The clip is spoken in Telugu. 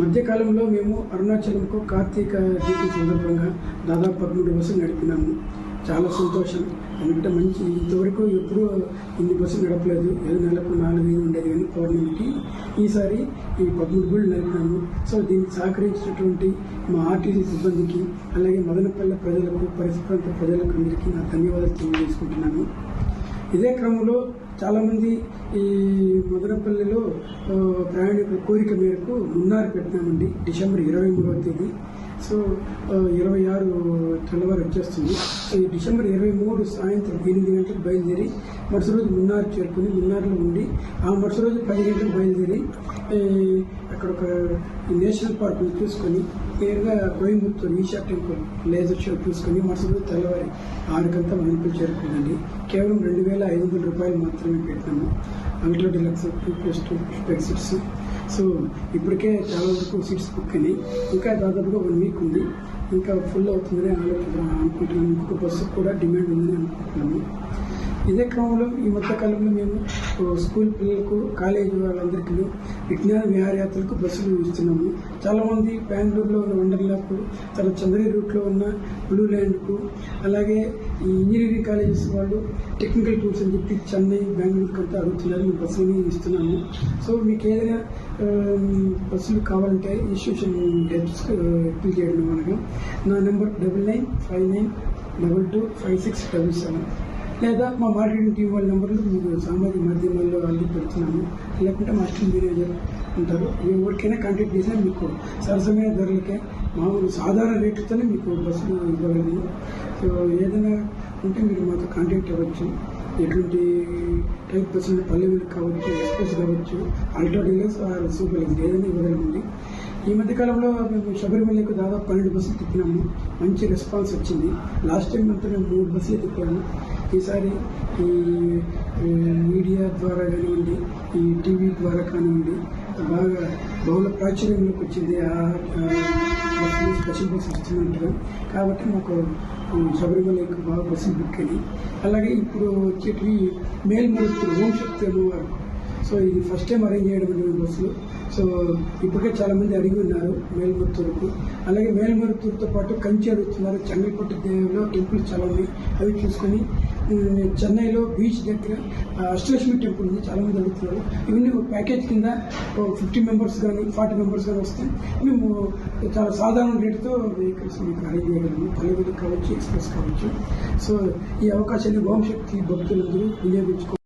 మధ్యకాలంలో మేము అరుణాచలంకు కార్తీక దీపం సందర్భంగా దాదాపు పదమూడు బస్సులు నడిపినాము. చాలా సంతోషం. ఎందుకంటే మంచి ఇంతవరకు ఎప్పుడూ ఇన్ని బస్సులు నడపలేదు. ఏదో నెలకు నాలుగు ఉండేది కానీ పౌర్ణమికి ఈసారి ఈ పదమూడు గుళ్ళు నడిపినాము. సో దీనికి సహకరించినటువంటి మా ఆర్టీసీ సిబ్బందికి అలాగే మదనపల్లె ప్రజలకు పరిసర ప్రాంత ప్రజలకు అందరికీ నా ధన్యవాదాలు తెలియజేసుకుంటున్నాను. ఇదే క్రమంలో చాలామంది ఈ మదన ప్రయాణికుల కోరిక మేరకు మున్నారు పెట్టినామండి డిసెంబర్ ఇరవై మూడవ తేదీ సో ఇరవై ఆరు తెల్లవారు వచ్చేస్తుంది. ఈ డిసెంబర్ ఇరవై మూడు సాయంత్రం ఎనిమిది గంటలకు బయలుదేరి మరుసటి రోజు మున్నారు చేరుకుని మున్నార్లో ఉండి ఆ మరుసటి రోజు పది గంటలకు బయలుదేరి అక్కడ ఒక నేషనల్ పార్క్ని చూసుకొని నేరుగా Coimbatore Isha temple laser show చూసుకొని మరుసటి రోజు తెల్లవారి ఆరుకంతా మనకు చేరుకుందండి కేవలం రెండు వేల ఐదు వందల రూపాయలు మాత్రమే పెట్టాము అందులో deluxe two plus two five seats so ఇప్పటికే చాలా వరకు సీట్స్ బుక్ అయినాయి. ఇంకా దాదాపుగా వన్ వీక్ ఉంది. ఇంకా ఫుల్ అవుతుందని ఆలోచన అనుకుంటున్నాను. ఇంకొక బస్సు కూడా డిమాండ్ ఉందని అనుకుంటున్నాము ఇదే క్రమంలో ఈ మధ్య కాలంలో మేము స్కూల్ పిల్లలకు కాలేజీ వాళ్ళందరికీ విజ్ఞాన విహారయాత్రలకు బస్సులు ఇస్తున్నాము. చాలామంది బెంగళూరులో ఉన్న వండర్లాకు తన చంద్రగిరి రూట్లో ఉన్న బ్లూ ల్యాండ్కు అలాగే ఈ ఇంజనీరింగ్ కాలేజెస్ వాళ్ళు టెక్నికల్ టూర్స్ అని చెప్పి చెన్నై బెంగళూరుకి అంతా అడుగుతున్నారు మేము బస్సులని ఇస్తున్నాము. సో మీకు ఏదైనా బస్సులు కావాలంటే ఇన్స్టిట్యూషన్ హెల్ప్స్ చేయడం అనగా నా number double nine five nine double two five six double seven. లేదా మా మార్కెటింగ్ టీం వాళ్ళ నెంబర్లు మీకు సామాజిక మాధ్యమాల్లో అల్లి పెడుతున్నాము. లేకుంటే మా అసిస్టెంట్ మేనేజర్ ఉంటారు. ఎవరికైనా కాంటాక్ట్ చేసినా మీకు సరసమైన ధరలకే మామూలు సాధారణ రేట్లతోనే మీకు బస్సులు ఇవ్వగలదు సో ఏదైనా ఉంటే మీరు మాతో కాంటాక్ట్ అవ్వచ్చు. ఎటువంటి టైప్ బస్సులు పల్లెలు కావచ్చు ఎక్స్ప్రెస్ కావచ్చు అల్ట్రా డీలర్స్ సూపర్ ఏదైనా ఇవ్వగలమండి. ఈ మధ్య కాలంలో మేము శబరిమలకు దాదాపు పన్నెండు బస్సులు తిప్పినాము. మంచి రెస్పాన్స్ వచ్చింది. లాస్ట్ టైం అంతా మేము మూడు బస్సులు తిప్పాము. ఈసారి ఈ మీడియా ద్వారా కానివ్వండి ఈ టీవీ ద్వారా కానివ్వండి బాగా బహుళ ప్రాచుర్యంలోకి వచ్చింది. ఆ బస్సులు స్పెషల్ బస్సు ఇస్తున్నట్టుగా కాబట్టి మాకు ఈ శబరిమలకి బాగా బస్సులు బుక్ అయ్యి అలాగే ఇప్పుడు వచ్చేటివి మేల్మరుతులు ఓం శక్తి అమ్మవారు. సో ఇది ఫస్ట్ టైం అరేంజ్ చేయడం బస్సులు. సో ఇప్పటికే చాలా మంది అడిగి ఉన్నారు మేల్మరుతూరుకు అలాగే మేల్మరుతూరుతో పాటు కంచి అడుగుతున్నారు చెన్నైపట్టు దేవిలో టెంపుల్స్ చాలా ఉన్నాయి. అవి చూసుకొని చెన్నైలో బీచ్ దగ్గర అష్టలక్ష్మి టెంపుల్ ఉంది. చాలా మంది అడుగుతున్నారు. ఇవన్నీ ఒక ప్యాకేజ్ కింద ఫిఫ్టీ మెంబర్స్ కానీ ఫార్టీ మెంబర్స్ కానీ వస్తే మేము చాలా సాధారణ రేటుతో వెహికల్స్ మీకు అరేంజ్ చేయగలము. పల్లెలు కావచ్చు ఎక్స్ప్రెస్ కావచ్చు. సో ఈ అవకాశాన్ని హోంశక్తి భక్తులందరూ వినియోగించుకో